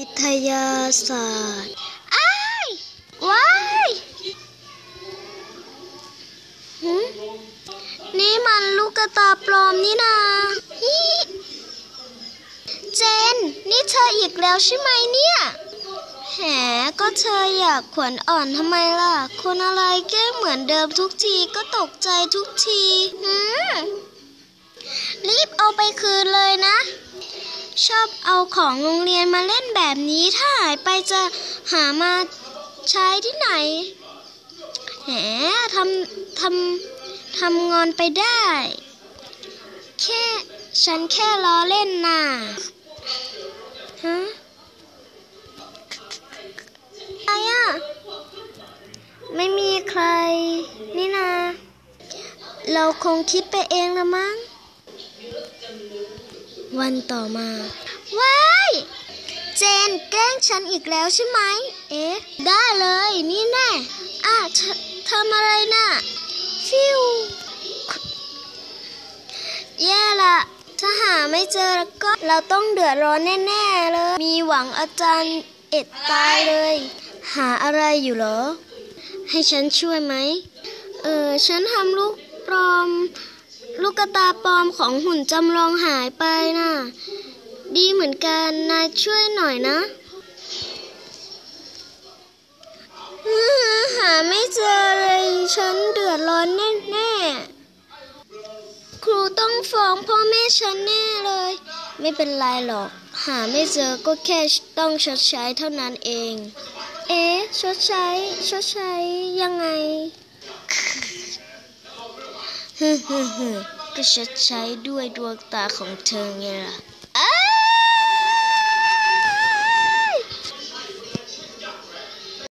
วิทยาศาสตร์อ้ายว้ายหึนี่มันลูกกระตาปลอมนี่นาฮิเจน นี่เธออีกแล้วใช่ไหมเนี่ย แหม ก็เธออยากขวัญอ่อนทำไมล่ะ คนอะไรแก้เหมือนเดิมทุกทีก็ตกใจทุกที หืรีบเอาไปคืนเลยนะ ชอบเอาของโรงเรียนมาเล่นแบบนี้ถ้าหายไปจะหามาใช้ที่ไหน แหมทำทำทำงอนไปได้ แค่ ฉันแค่ล้อเล่นน่ะฮะอะไรอะ ไม่มีใคร นี่นา เราคงคิดไปเองละมั้ง วันต่อมาว้ายเจนแกล้งฉันอีกแล้วใช่ไหม เอ๊ะ ได้เลย นี่แน่อะเธอทำอะไรน่ะ ฟิวแย่ละถ้าหาไม่เจอแล้วก็เราต้องเดือดร้อนแน่ ๆ เลย มีหวังอาจารย์เอ็ดตายเลย หาอะไรอยู่เหรอ ให้ฉันช่วยไหม เออ ฉันทำลูกปลอม ลูกกระตาปลอมของหุ่นจำลองหายไปน่ะ ดีเหมือนกัน นายช่วยหน่อยนะ หาไม่เจอเลย ฉันเดือดร้อนแน่ๆครูต้องฟ้องพ่อแม่ฉันแน่เลย ไม่เป็นไรหรอก หาไม่เจอก็แค่ต้องชดใช้เท่านั้นเอง เอ๊ะชดใช้ ชดใช้ยังไง ฮึฮึฮึก็ชดใช้ด้วยดวงตาของเธอไงล่ะ